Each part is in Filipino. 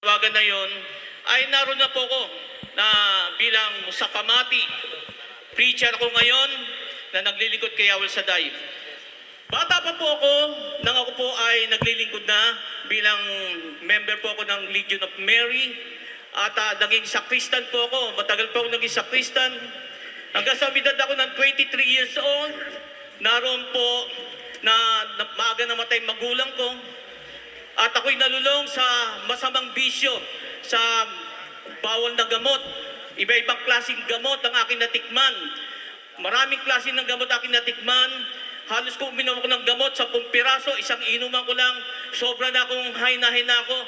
Tawagan na yon ay naroon na po ko na bilang sa pamati. Preacher ko ngayon na naglilingkod kay Yawel Saday. Bata pa po ako nang ako po ay naglilingkod na bilang member po ako ng Legion of Mary at ah, naging sakristan po ako. Matagal po ako naging sakristan. Hanggang sa edad ako ng 23 years old, naroon po na, na maaga namatay magulang ko. At ako'y nalulong sa masamang bisyo, sa bawal na gamot. Iba-ibang klaseng gamot ang aking natikman. Maraming klase ng gamot aking natikman. Halos kung uminom ako ng gamot, sa piraso, isang inuman ko lang, sobra na akong high na ako.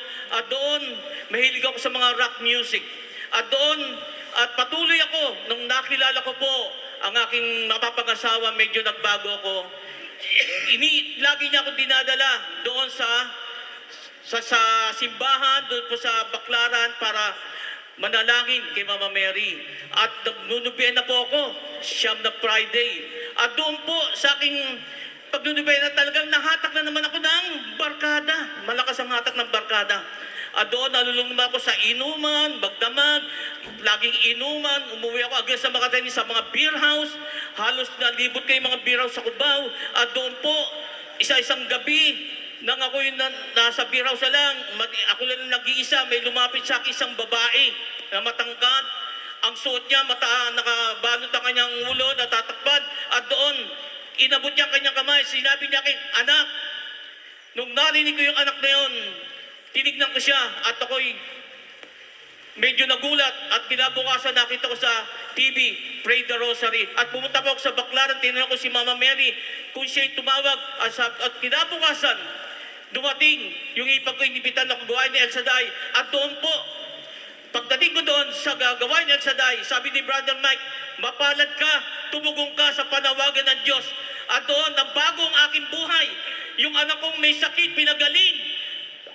At doon, mahilig ako sa mga rock music. At doon, at patuloy ako, nung nakilala ko po ang aking mapapag-asawa, medyo nagbago ako. Ini, lagi niya akong dinadala doon sa sa, sa simbahan, doon po sa Baklaran para manalangin kay Mama Mary. At nagnunubihan na po ako, siyam na Friday. At doon po sa aking pagnunubihan na talagang nahatak na naman ako ng barkada. Malakas ang hatak ng barkada. At doon nalulung ako sa inuman, magdamag, laging inuman, umuwi ako agad sa Makatay sa mga beer house, halos nalibot kayo mga beer house sa Cubao, at doon po, isa-isang gabi, nang ako yung na, nasa beer house lang, ako lang nag-iisa, may lumapit sa akin isang babae na matangkad. Ang suot niya, mata, nakabalot ang kanyang ulo, natatakpan. At doon, inabot niya ang kanyang kamay. Sinabi niya akin, anak, nung narinig ko yung anak na yun, tinignan ko siya at ako'y medyo nagulat at kinabukasan nakita ko sa TV, Pray the Rosary. At pumunta po ako sa Baklaran, tinanong ko si Mama Mary kung siya'y tumawag at, at kinabukasan, dumating yung ipag ko inibitan na gawain ni El Shaddai. At doon po, pagdating ko doon sa gagawain ni El Shaddai, sabi ni Brother Mike, mapalad ka, tumugong ka sa panawagan ng Diyos. At doon, ang aking buhay. Yung anak kong may sakit, pinagaling.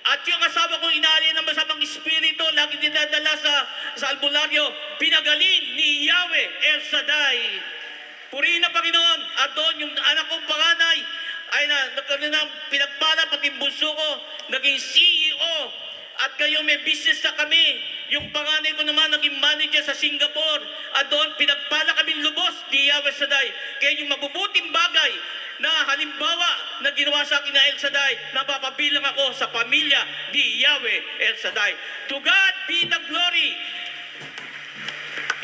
At yung asawa ko inaalay ng masamang espiritu, lagi dinadala sa, sa albularyo, pinagaling ni Yahweh El Shaddai. Purihin na Panginoon. At doon yung anak kong panganay, ay na, nagkaroon ng pinagpala, pati yung ko, naging CEO. At ngayon may business na kami. Yung panganay ko naman naging manager sa Singapore. At doon pinagpala kami lubos ni Yahweh Shaddai. Kaya yung mabubuting bagay na halimbawa na ginawa sa akin na El Shaddai, napapabilang ako sa pamilya ni Yahweh El Shaddai. To God be the glory.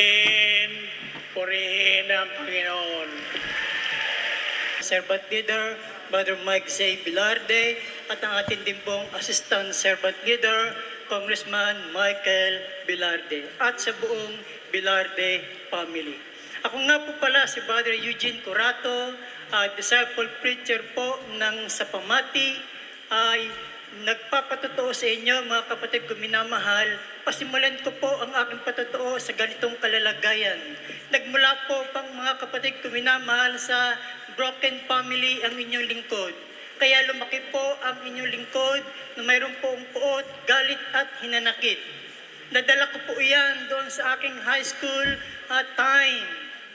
In purihin ang Panginoon. Servant Leader, Brother Mike Zay Bilarde, at ang ating din pong Assistant Servant Leader, Congressman Michael Bilarde, at sa buong Bilarde family. Ako nga po pala si Brother Eugene Curato, uh, disciple preacher po ng Sapamati, ay nagpapatotoo sa inyo, mga kapatid ko minamahal, pasimulan ko po ang aking patotoo sa ganitong kalalagayan. Nagmula po pang mga kapatid ko minamahal sa broken family ang inyong lingkod. Kaya lumaki po ang inyong lingkod na mayroon po ang puot, galit at hinanakit. Nadala ko po iyan doon sa aking high school at time.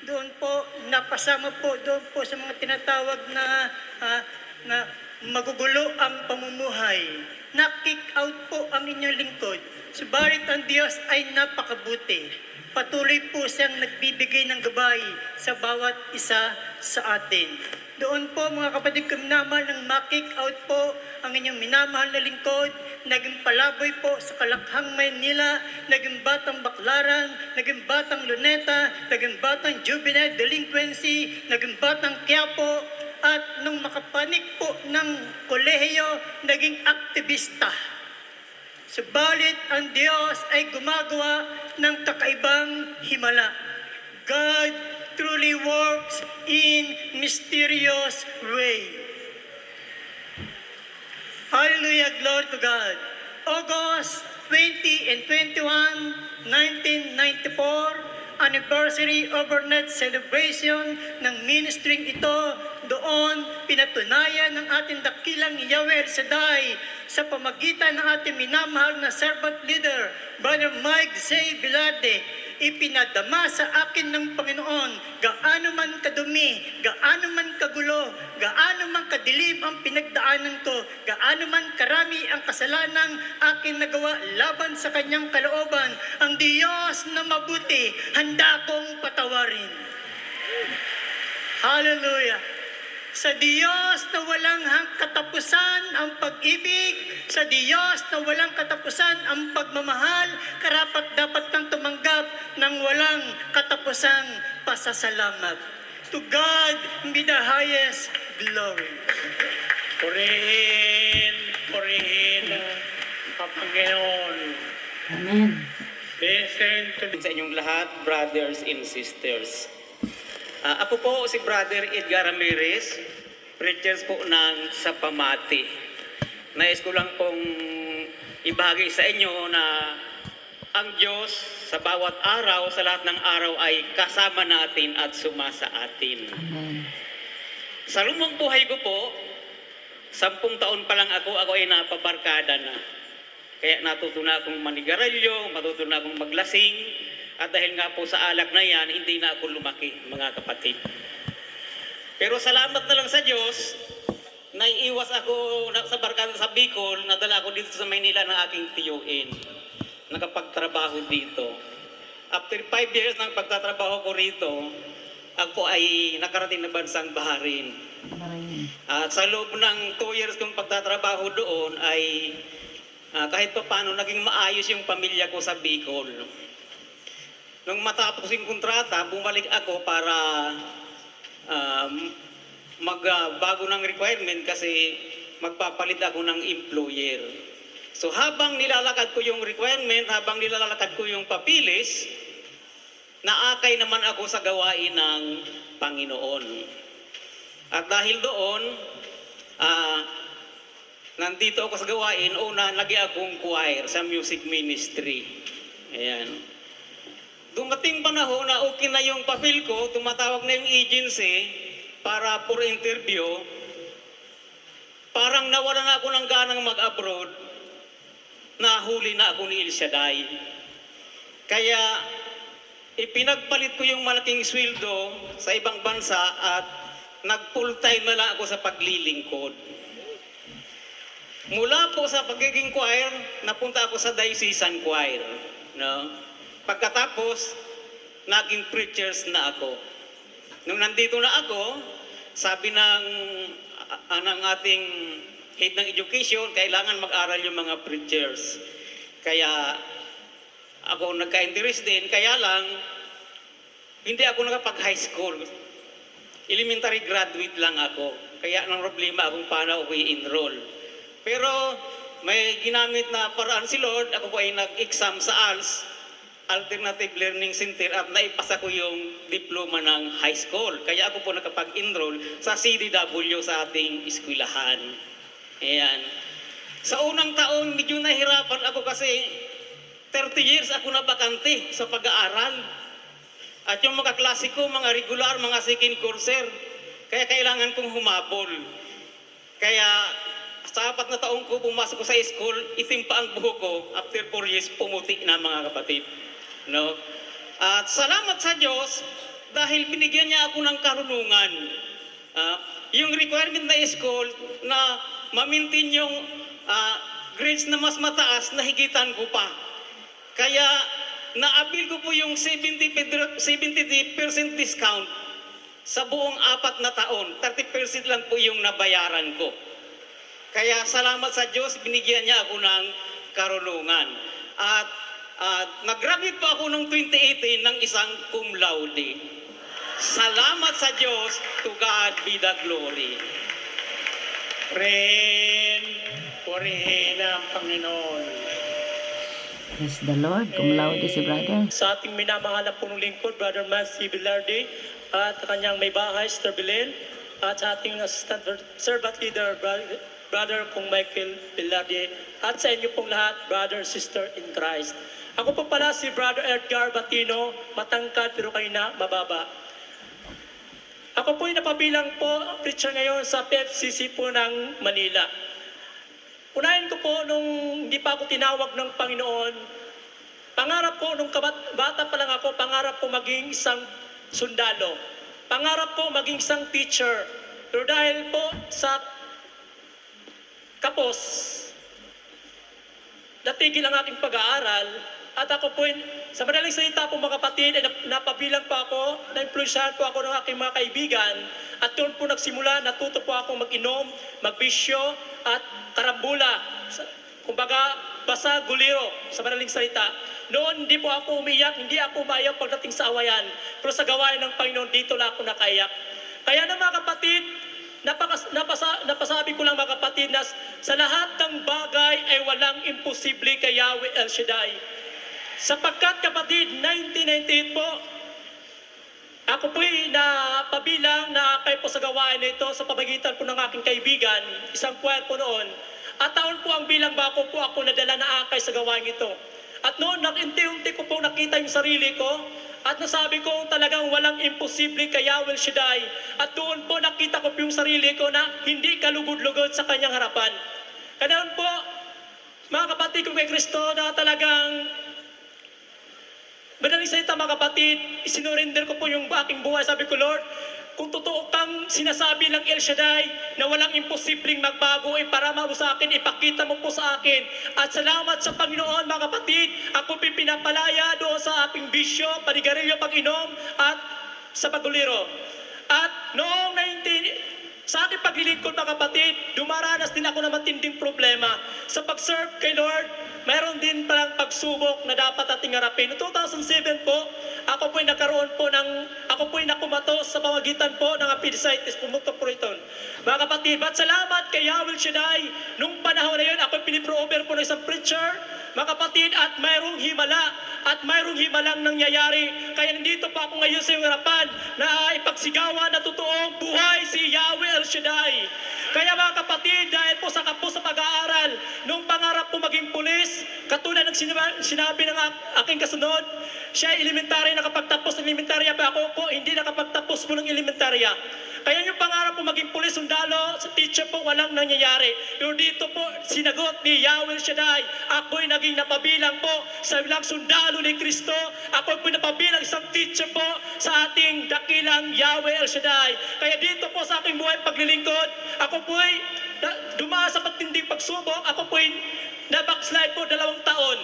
Doon po, napasama po doon po sa mga tinatawag na, ah, na magugulo ang pamumuhay. Na-kick out po ang inyong lingkod. Subalit ang Diyos ay napakabuti. Patuloy po siyang nagbibigay ng gabay sa bawat isa sa atin. Doon po mga kapatid ko minamahal ng ma-kick out po ang inyong minamahal na lingkod, naging palaboy po sa Kalakhang, Maynila, naging batang baklaran, naging batang luneta, naging batang juvenile delinquency, naging batang Quiapo, at nung makapanik po ng kolehiyo, naging aktivista. Subalit ang Diyos ay gumagawa ng kakaibang himala. God truly works in mysterious way. Hallelujah, glory to God. August 20 and 21, 1994, anniversary overnight celebration ng ministering ito, doon pinatunayan ng ating dakilang Yahweh Shaddai sa pamagitan ng ating minamahal na servant leader, Brother Mike Zay Bilarde, ipinadama sa akin ng Panginoon, gaano man kadumi, gaano man kagulo, gaano man kadilim ang pinagdaanan ko, gaano man karami ang kasalanang akin nagawa laban sa kanyang kalooban, ang Diyos na mabuti, handa kong patawarin. Hallelujah. Sa Diyos na walang katapusan ang pag-ibig, sa Diyos na walang katapusan ang pagmamahal, karapat dapat kang tumanggap ng walang katapusang pasasalamat. To God be the highest glory. Purihin, purihin ang Panginoon. Amen. Listen to sa inyong lahat, brothers and sisters. Ah, ako po si Brother Edgar Ramirez, preachers po ng Sapamati. Nais ko lang pong ibahagi sa inyo na ang Diyos sa bawat araw, sa lahat ng araw ay kasama natin at sumasa atin. Amen. Sa lumang buhay ko po, sampung taon pa lang ako, ako ay napabarkada na. Kaya natuto na akong manigarilyo, matuto na akong maglasing, at dahil nga po sa alak na yan, hindi na ako lumaki, mga kapatid. Pero salamat na lang sa Diyos, naiiwas ako na- sa barkada sa Bicol, nadala ako dito sa Maynila ng aking tiyuin. Nakapagtrabaho dito. After five years ng pagtatrabaho ko rito, ako ay nakarating na bansang Baharin. At sa loob ng two years kong pagtatrabaho doon ay ah, kahit pa paano naging maayos yung pamilya ko sa Bicol. Nung matapos yung kontrata, bumalik ako para um, magbago ng requirement kasi magpapalit ako ng employer. So habang nilalakad ko yung requirement, habang nilalakad ko yung papilis, naakay naman ako sa gawain ng Panginoon. At dahil doon, ah, nandito ako sa gawain, una, lagi akong choir sa music ministry. Ayan. Dumating panahon na okay na yung papel ko, tumatawag na yung agency para for interview. Parang nawala na ako ng ganang mag-abroad, nahuli na ako ni El Shaddai. Kaya ipinagpalit ko yung malaking sweldo sa ibang bansa at nag full time na lang ako sa paglilingkod. Mula po sa pagiging choir, napunta ako sa diocesan choir. No? Pagkatapos, naging preachers na ako. Nung nandito na ako, sabi ng, ah, ng ating head ng education, kailangan mag-aral yung mga preachers. Kaya ako nagka-interest din, kaya lang, hindi ako nakapag-high school. Elementary graduate lang ako. Kaya nang problema akong paano ako i-enroll. Pero may ginamit na paraan si Lord. Ako po ay nag-exam sa ALS, Alternative Learning Center, at naipasa ko yung diploma ng high school. Kaya ako po nakapag-enroll sa CDW sa ating eskwelahan. Ayan. Sa unang taon, medyo nahirapan ako kasi 30 years ako na bakante sa pag-aaral. At yung mga klase ko, mga regular, mga second courser. Kaya kailangan kong humabol. Kaya sa apat na taong ko, pumasok ko sa school, itim pa ang buhok ko. After four years, pumuti na mga kapatid. No? At salamat sa Diyos dahil binigyan niya ako ng karunungan. Ah, yung requirement na school na ma-maintain yung ah, grades na mas mataas, nahigitan ko pa. Kaya naabil ko po yung 70% 70% discount sa buong apat na taon. 30% lang po yung nabayaran ko. Kaya salamat sa Diyos, binigyan niya ako ng karunungan. At at nag-graduate po ako noong 2018 ng isang cum laude. Salamat sa Diyos, to God be the glory. Purihin, purihin ang Panginoon. Praise the Lord. Cum laude si brother. Sa ating minamahal na punong lingkod, Brother Matthew Bilardi, at kanyang may bahay, Sister Belen, at sa ating assistant servant leader, Brother, Brother Kong Michael Bilardi, at sa inyo pong lahat, Brother, Sister in Christ. Ako po pala si Brother Edgar Batino, matangkad pero kayo na mababa. Ako po ay napabilang po preacher ngayon sa PFCC po ng Manila. Unahin ko po nung hindi pa ako tinawag ng Panginoon, Pangarap ko, nung bata pa lang ako, pangarap ko maging isang sundalo. Pangarap ko maging isang teacher. Pero dahil po sa kapos, natigil ang aking pag-aaral at ako po, sa madaling salita po mga kapatid, ay nap- napabilang po ako, na-influensyahan po ako ng aking mga kaibigan at doon po nagsimula, natuto po ako mag-inom, magbisyo at karambula. Kumbaga, basa guliro sa madaling salita. Noon hindi po ako umiyak, hindi ako umayaw pagdating sa awayan. Pero sa gawain ng Panginoon, dito lang ako nakaiyak. Kaya na mga kapatid, napakas, napasa, napasabi ko lang mga kapatid na sa lahat ng bagay ay walang imposible kay Yahweh El Shaddai. Sapagkat kapatid, 1998 po, ako po'y napabilang na kayo po sa gawain na ito sa pamagitan po ng aking kaibigan, isang choir po noon. At taon po ang bilang bako po ako nadala na akay sa gawain ito. At noon, nakinti-unti ko po nakita yung sarili ko at nasabi ko talagang walang imposible kay Yahweh Shaddai. At doon po nakita ko po yung sarili ko na hindi kalugod-lugod sa kanyang harapan. Kaya po, mga kapatid ko kay Kristo na talagang Madaling salita mga kapatid, isinurrender ko po yung aking buhay. Sabi ko, Lord, kung totoo kang sinasabi ng El Shaddai na walang imposibleng magbago, ay para mo sa akin, ipakita mo po sa akin. At salamat sa Panginoon mga kapatid, ako pinapalaya doon sa aking bisyo, panigarilyo, pag-inom, at sa paguliro. At noong 19... Sa aking paglilingkod mga kapatid, dumaranas din ako ng matinding problema. Sa pag-serve kay Lord, mayroon din palang pagsubok na dapat ating harapin. Noong 2007 po, ako po'y nagkaroon po ng, ako po'y nakumatos sa pamagitan po ng appendicitis, pumunto po ito. Mga kapatid, ba't salamat kay Yahweh Shaddai, nung panahon na yun, pinipro-over po ng isang preacher, mga kapatid, at mayroong himala, at mayroong himalang nangyayari. Kaya nandito pa ako ngayon sa iyong harapan na ipagsigawan na totoong buhay si Yahweh El Shaddai. Kaya mga kapatid, dahil po sa kapos sa pag-aaral, nung pangarap ko maging pulis, katulad ng sinabi, ng ak- aking kasunod, siya ay elementary nakapagtapos ng elementarya pa ako po, hindi nakapagtapos po ng elementarya. Kaya yung pangarap po maging pulis sundalo, sa teacher po walang nangyayari. Pero dito po, sinagot ni Yahweh Shaddai, ako'y naging napabilang po sa ilang sundalo ni Kristo. Ako po napabilang isang teacher po sa ating dakilang Yahweh El Shaddai. Kaya dito po sa aking buhay paglilingkod, ako po'y dumaan sa matinding pagsubok, ako po'y na-backslide po dalawang taon.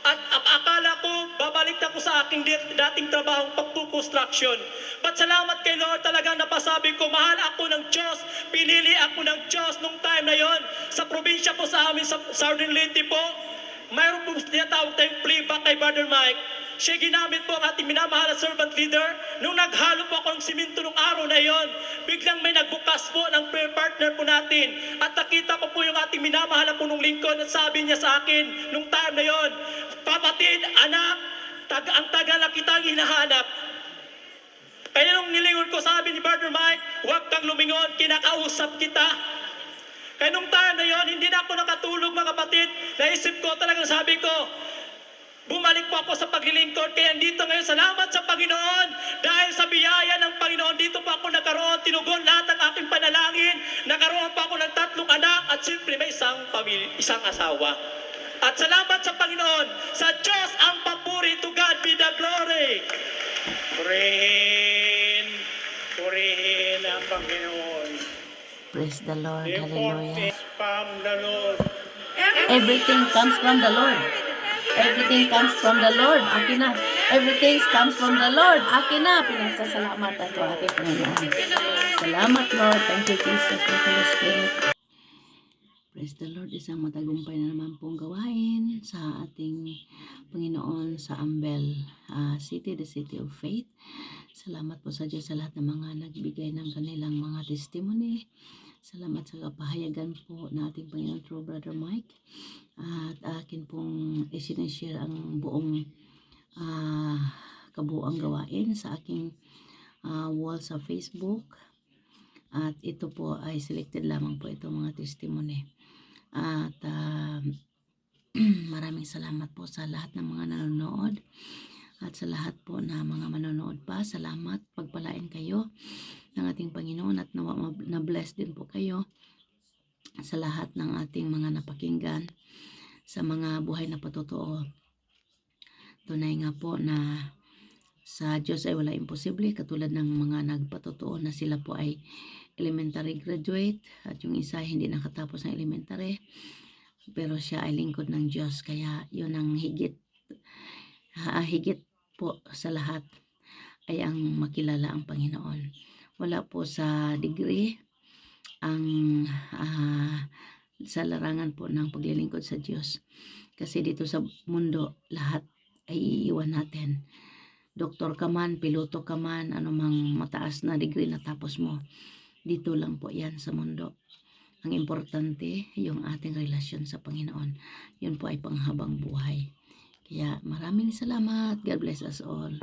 At akala ko, babalik na ko sa aking dating trabahong pagkukonstruction. But salamat kay Lord talagang napasabi ko, mahal ako ng Diyos. Pinili ako ng Diyos nung time na yon. Sa probinsya po sa amin, sa Southern Leyte po, mayroon po tinatawag tayong playback kay Brother Mike. Siya ginamit po ang ating minamahal na servant leader. Nung naghalo po ako ng siminto nung araw na yon, biglang may nagbukas po ng prayer partner po natin. At nakita ko po yung ating minamahal na punong lingkod at sabi niya sa akin nung time na yon, Kapatid, anak, tag ang tagal na kitang hinahanap. Kaya nung nilingon ko, sabi ni Brother Mike, huwag kang lumingon, kinakausap kita. Kaya nung time na yon, hindi na ako nakatulog mga kapatid. Naisip ko talagang sabi ko, bumalik po ako sa paglilingkod. Kaya dito ngayon, salamat sa Panginoon. Dahil sa biyaya ng Panginoon, dito po ako nagkaroon, tinugon lahat ng aking panalangin. Nagkaroon pa ako ng tatlong anak at siyempre may isang, pamilya, isang asawa. At salamat sa Panginoon. Sa Diyos ang papuri. To God be the glory. Purihin, purihin ang Panginoon. Praise the Lord. Hallelujah. Everything comes from the Lord. Everything comes from the Lord. Akin na. Everything comes from the Lord. Akin na. Pinagsasalamatan ko ating Panginoon. Salamat Lord. Thank you Jesus. Thank you Spirit. Praise the Lord. Isang matagumpay na naman pong gawain sa ating Panginoon sa Ambel ah, City, the City of Faith. Salamat po sa Diyos sa lahat ng mga nagbigay ng kanilang mga testimony. Salamat sa kapahayagan po na ating Panginoon through Brother Mike. At akin pong isinishare ang buong ah, kabuang gawain sa aking ah, wall sa Facebook. At ito po ay selected lamang po itong mga testimony. At ah, maraming salamat po sa lahat ng mga nanonood. At sa lahat po na mga manonood pa, salamat. Pagpalain kayo ng ating Panginoon at na-bless din po kayo sa lahat ng ating mga napakinggan sa mga buhay na patotoo. Tunay nga po na sa Diyos ay wala imposible katulad ng mga nagpatotoo na sila po ay elementary graduate at yung isa hindi nakatapos ng elementary pero siya ay lingkod ng Diyos kaya yun ang higit ah, higit po sa lahat ay ang makilala ang Panginoon wala po sa degree ang ah, sa larangan po ng paglilingkod sa Diyos kasi dito sa mundo lahat ay iiwan natin doktor ka man, piloto ka man, anumang mataas na degree na tapos mo. Dito lang po yan sa mundo. Ang importante, yung ating relasyon sa Panginoon. Yun po ay panghabang buhay. Kaya maraming salamat. God bless us all.